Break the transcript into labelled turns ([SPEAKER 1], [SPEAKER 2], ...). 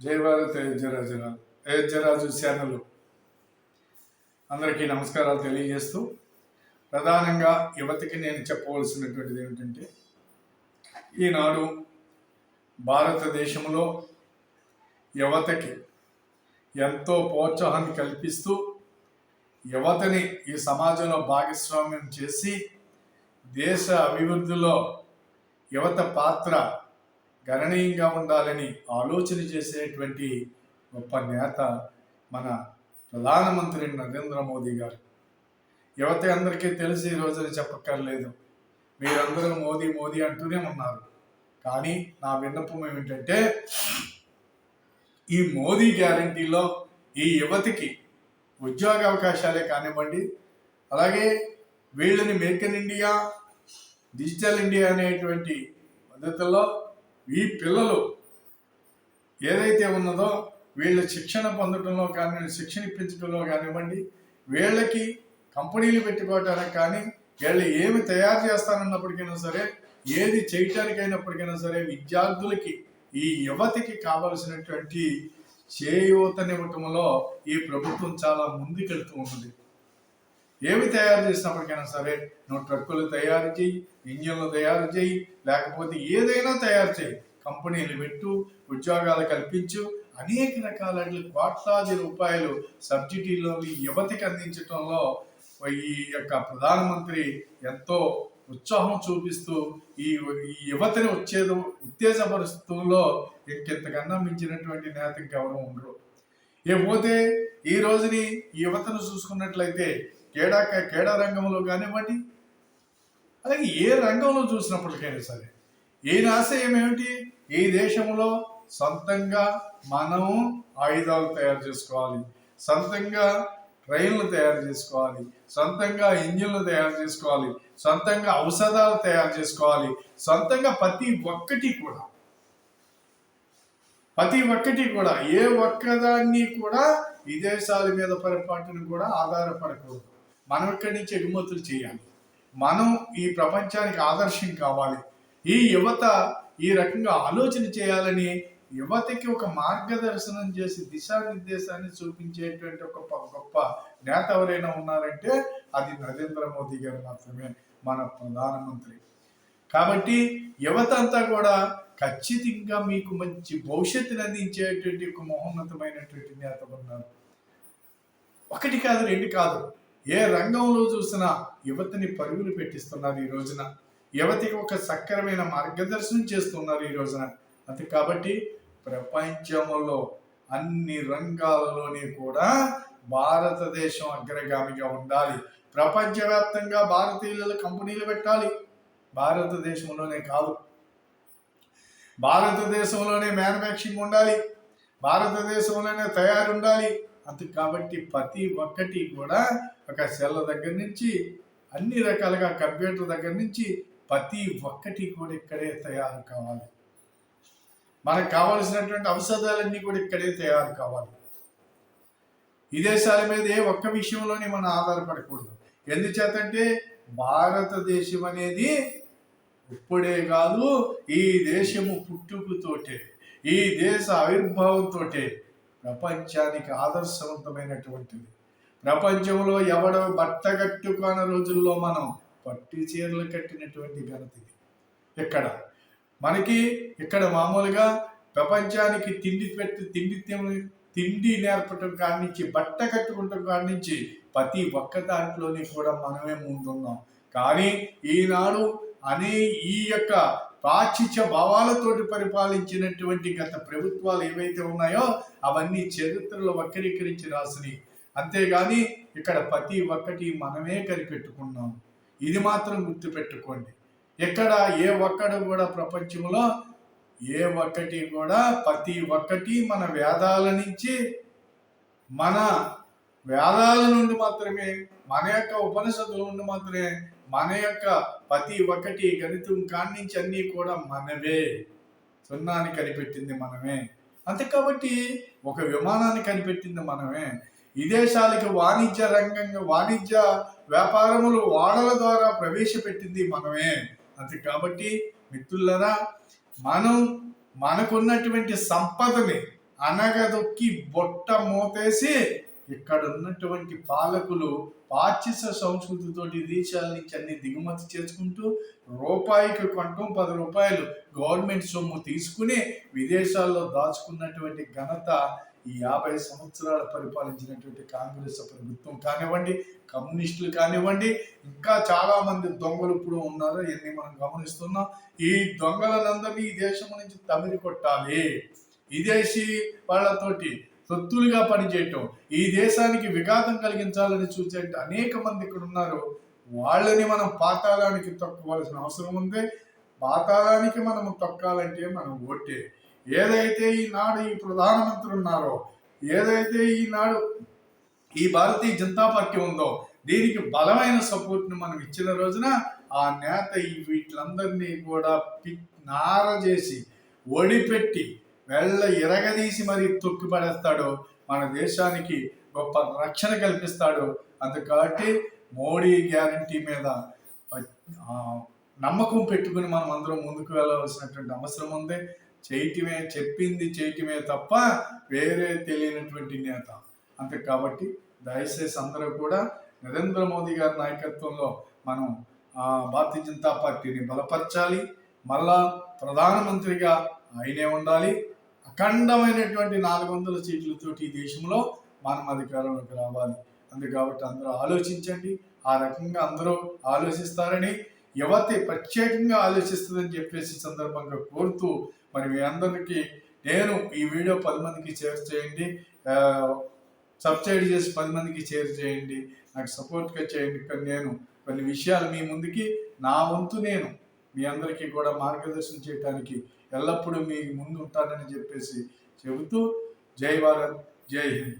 [SPEAKER 1] జై భారత్ అయోధ్యరాజు అయోధ్యరాజు ఛానల్? అందరికీ నమస్కారాలు తెలియజేస్తూ ప్రధానంగా యువతకి నేను చెప్పవలసినటువంటిది ఏమిటంటే ఈనాడు భారతదేశంలో యువతకి ఎంతో ప్రోత్సాహాన్ని కల్పిస్తూ యువతని ఈ సమాజంలో భాగస్వామ్యం చేసి దేశ అభివృద్ధిలో యువత పాత్ర గణనీయంగా ఉండాలని ఆలోచన చేసేటువంటి గొప్ప నేత మన ప్రధానమంత్రి నరేంద్ర మోదీ గారు. యువత అందరికీ తెలిసి ఈ రోజున చెప్పక్కర్లేదు. మీరందరూ మోదీ మోదీ అంటూనే ఉన్నారు. కానీ నా విన్నపం ఏమిటంటే ఈ మోదీ గ్యారంటీలో ఈ యువతికి ఉద్యోగ అవకాశాలే కానివ్వండి అలాగే వీళ్ళని make in India digital India అనేటువంటి పద్ధతుల్లో ఈ పిల్లలు ఏదైతే ఉన్నదో వీళ్ళ శిక్షణ పొందడంలో కానీ శిక్షణ ఇప్పించడంలో కానివ్వండి వీళ్ళకి కంపెనీలు పెట్టుకోవటానికి కానీ వీళ్ళు ఏమి తయారు చేస్తానన్నప్పటికైనా సరే ఏది చేయటానికైనప్పటికైనా సరే విద్యార్థులకి ఈ యువతికి కావలసినటువంటి చేయూతనివ్వటంలో ఈ ప్రభుత్వం చాలా ముందుకెళ్తూ ఉంటుంది ఏమి తయారు చేసినప్పటికైనా సరే నువ్వు ట్రక్కులు తయారు చేయి ఇంజన్లు తయారు చేయి లేకపోతే ఏదైనా తయారు చేయి. కంపెనీలు పెట్టు ఉద్యోగాలు కల్పించు. అనేక రకాల కోట్లాది రూపాయలు సబ్సిడీలో యువతకి అందించడంలో ఈ యొక్క ప్రధానమంత్రి ఎంతో ఉత్సాహం చూపిస్తూ ఈ ఈ యువతని వచ్చేది ఉత్తేజపరుస్తులో ఇంకెంతకన్నా మించినటువంటి నేత ఇంకెవరు ఉండరు. ఏపోతే ఈ రోజుని ఈ యువతను చూసుకున్నట్లయితే క్రీడా క్రీడా రంగంలో కానివ్వండి అలాగే ఏ రంగంలో చూసినప్పటికైనా సరే ఈయన ఆశయం ఏమిటి ఈ దేశంలో సొంతంగా మనము ఆయుధాలు తయారు చేసుకోవాలి. సొంతంగా ట్రైన్లు తయారు చేసుకోవాలి. సొంతంగా ఇంజిన్లు తయారు చేసుకోవాలి. సొంతంగా ఔషధాలు తయారు చేసుకోవాలి. సొంతంగా ప్రతి ఒక్కటి కూడా. ప్రతి ఒక్కటి కూడా. ఏ ఒక్కదాన్ని కూడా విదేశాల మీద పొరపాటును కూడా ఆధారపడకూడదు. మనం ఇక్కడి నుంచి ఎగుమతులు చేయాలి. మనం ఈ ప్రపంచానికి ఆదర్శం కావాలి. ఈ యువత ఈ రకంగా ఆలోచన చేయాలని యువతకి ఒక మార్గదర్శనం చేసి దిశానిర్దేశాన్ని చూపించేటువంటి ఒక గొప్ప నేత ఎవరైనా ఉన్నారంటే అది నరేంద్ర మోదీ గారు మాత్రమే మన ప్రధానమంత్రి. కాబట్టి యువత అంతా కూడా ఖచ్చితంగా మీకు మంచి భవిష్యత్తుని అందించేటువంటి ఒక మహోన్నతమైనటువంటి నేత ఉన్నారు. ఒకటి కాదు రెండు కాదు. ఏ రంగంలో చూసినా యువతని పరుగులు పెట్టిస్తున్నారు ఈ రోజున. యువతికి ఒక సక్రమైన మార్గదర్శనం చేస్తున్నారు ఈ రోజున. అంతే కాబట్టి ప్రపంచంలో అన్ని రంగాలలోని కూడా భారతదేశం అగ్రగామిగా ఉండాలి. ప్రపంచవ్యాప్తంగా భారతీయుల కంపెనీలు పెట్టాలి. భారతదేశంలోనే కాదు. భారతదేశంలోనే మ్యానుఫ్యాక్చరింగ్ ఉండాలి. భారతదేశంలోనే తయారు ఉండాలి అంతే కాబట్టి ప్రతి ఒక్కటి కూడా ఒక సెల్ దగ్గర నుంచి అన్ని రకాలుగా కంప్యూటర్ దగ్గర నుంచి ప్రతి ఒక్కటి కూడా ఇక్కడే తయారు కావాలి. మనకు కావలసినటువంటి ఔషధాలన్నీ కూడా ఇక్కడే తయారు కావాలి. విదేశాల మీద ఏ ఒక్క విషయంలోనే మనం ఆధారపడకూడదు. ఎందుచేతంటే భారతదేశం అనేది ఇప్పుడే కాదు ఈ దేశము పుట్టుకతోటే ఈ దేశ ఆవిర్భావంతో ప్రపంచానికి ఆదర్శవంతమైనటువంటిది. ప్రపంచంలో ఎవడో బట్ట కట్టుకున్న రోజుల్లో మనం పట్టి చీరలు కట్టినటువంటి ఘనత ఇది. ఇక్కడ మనకి ఇక్కడ మామూలుగా ప్రపంచానికి తిండి పెట్టి తిండి తిండి నేర్పటం కాడి నుంచి బట్ట కట్టుకుంటాం కాడి నుంచి ప్రతి ఒక్క దాంట్లోని కూడా మనమే ముందున్నాం. కానీ ఈనాడు అనే ఈ యొక్క పాశ్చిత్య భావాలతోటి పరిపాలించినటువంటి గత ప్రభుత్వాలు ఏవైతే ఉన్నాయో అవన్నీ చరిత్రలో వక్రీకరించి రాసినాయి. అంతేగాని ఇక్కడ ప్రతి ఒక్కటి మనమే కనిపెట్టుకున్నాం. ఇది మాత్రం గుర్తుపెట్టుకోండి. ఎక్కడ ఏ ఒక్కడు కూడా ప్రపంచంలో ఏ ఒక్కటి కూడా ప్రతి ఒక్కటి మన వేదాల నుంచి మన వేదాల నుండి మాత్రమే మన యొక్క ఉపనిషత్తుల నుండి మాత్రమే మన యొక్క ప్రతి ఒక్కటి గణితం కాణించి అన్నీ కూడా మనవే. సున్నాని కనిపెట్టింది మనమే. అంతే కాబట్టి ఒక విమానాన్ని కనిపెట్టింది మనమే. విదేశాలకి వాణిజ్య రంగంగా వాణిజ్య వ్యాపారములు ఓడల ద్వారా ప్రవేశపెట్టింది మనమే. అంతే కాబట్టి మిత్రులరా మనం మనకున్నటువంటి సంపదని అనగదొక్కి బొట్ట మూతేసి ఇక్కడ ఉన్నటువంటి పాలకులు పాశ్చాత్య సంస్కృతితోటి దేశాల నుంచి అన్ని దిగుమతి చేసుకుంటూ రూపాయికి కొంటం పది రూపాయలు గవర్నమెంట్ సొమ్ము తీసుకుని విదేశాల్లో దాచుకున్నటువంటి ఘనత ఈ యాభై సంవత్సరాలు పరిపాలించినటువంటి కాంగ్రెస్ ప్రభుత్వం కానివ్వండి కమ్యూనిస్టులు కానివ్వండి ఇంకా చాలా మంది దొంగలు ఇప్పుడు ఉన్నారు ఇవన్నీ మనం గమనిస్తున్నాం. ఈ దొంగలనందరినీ ఈ దేశం నుంచి తమిళ కొట్టాలి. విదేశీ వాళ్ళతోటి తొత్తులుగా పనిచేయటం ఈ దేశానికి విఘాతం కలిగించాలని చూసే అనేక మంది ఇక్కడ ఉన్నారు. వాళ్ళని మనం పాతాళానికి తొక్కవలసిన అవసరం ఉంది. పాతాళానికి మనం తొక్కాలంటే మనం ఓటే. ఏదైతే ఈనాడు ఈ ప్రధానమంత్రి ఉన్నారో ఏదైతే ఈనాడు ఈ భారతీయ జనతా పార్టీ ఉందో దీనికి బలమైన సపోర్ట్ని మనం ఇచ్చిన రోజున ఆ నేత ఈ వీటిలందరినీ కూడా పి నార చేసి ఒడిపెట్టి వెళ్ళ ఇరగదీసి మరి తొక్కిపడేస్తాడు మన దేశానికి గొప్ప రక్షణ కల్పిస్తాడు. అందుకాబట్టి మోడీ గ్యారంటీ మీద నమ్మకం పెట్టుకుని మనం అందరం ముందుకు వెళ్ళవలసినటువంటి అవసరం ఉంది. చేయటమే చెప్పింది చేయటమే తప్ప వేరే తెలియనటువంటి నేత. అంతే కాబట్టి దయచేసి అందరూ కూడా నరేంద్ర మోదీ గారి నాయకత్వంలో మనం భారతీయ జనతా పార్టీని బలపరచాలి. మళ్ళా ప్రధానమంత్రిగా ఆయనే ఉండాలి. అఖండమైనటువంటి నాలుగు వందల సీట్లతోటి ఈ దేశంలో మనం అధికారంలోకి రావాలి. అందు కాబట్టి అందరూ ఆలోచించండి. ఆ రకంగా అందరూ ఆలోచిస్తారని యువతి ప్రత్యేకంగా ఆలోచిస్తుందని చెప్పేసి సందర్భంగా కోరుతూ మరి మీ అందరికీ నేను ఈ వీడియో పది మందికి షేర్ చేయండి ఆ, సబ్స్క్రైబ్ చేసి పది మందికి షేర్ చేయండి నాకు సపోర్ట్గా చేయండి. కానీ నేను కొన్ని విషయాలు మీ ముందుకి నా వంతు నేను మీ అందరికీ కూడా మార్గదర్శనం చేయడానికి ఎల్లప్పుడూ మీ ముందు ఉంటానని చెప్పేసి చెబుతూ జై భారత్ జై హింద్.